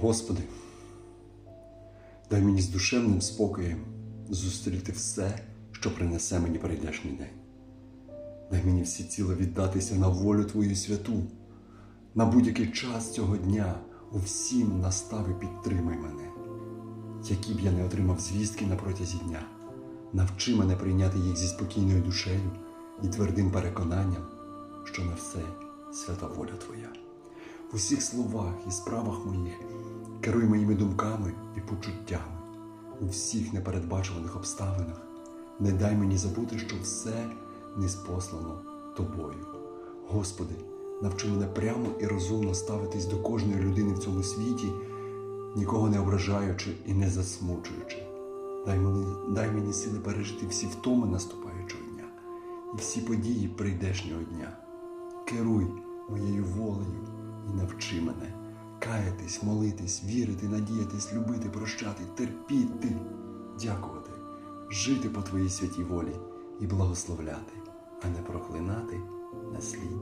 Господи, дай мені з душевним спокоєм зустріти все, що принесе мені прийдешній день. Дай мені всі ціло віддатися на волю Твою святу. На будь-який час цього дня у всім настави підтримай мене. Які б я не отримав звістки на протязі дня, навчи мене прийняти їх зі спокійною душею і твердим переконанням, що на все свята воля Твоя. В усіх словах і справах моїх керуй моїми думками і почуттями, у всіх непередбачуваних обставинах. Не дай мені забути, що все неспослано тобою. Господи, навчи мене прямо і розумно ставитись до кожної людини в цьому світі, нікого не ображаючи і не засмучуючи. Дай мені, дай мені сили пережити всі втоми наступаючого дня і всі події прийдешнього дня. Керуй моєю волею і навчи мене. Каятись, молитись, вірити, надіятись, любити, прощати, терпіти, дякувати, жити по Твоїй святій волі і благословляти, а не проклинати насліддя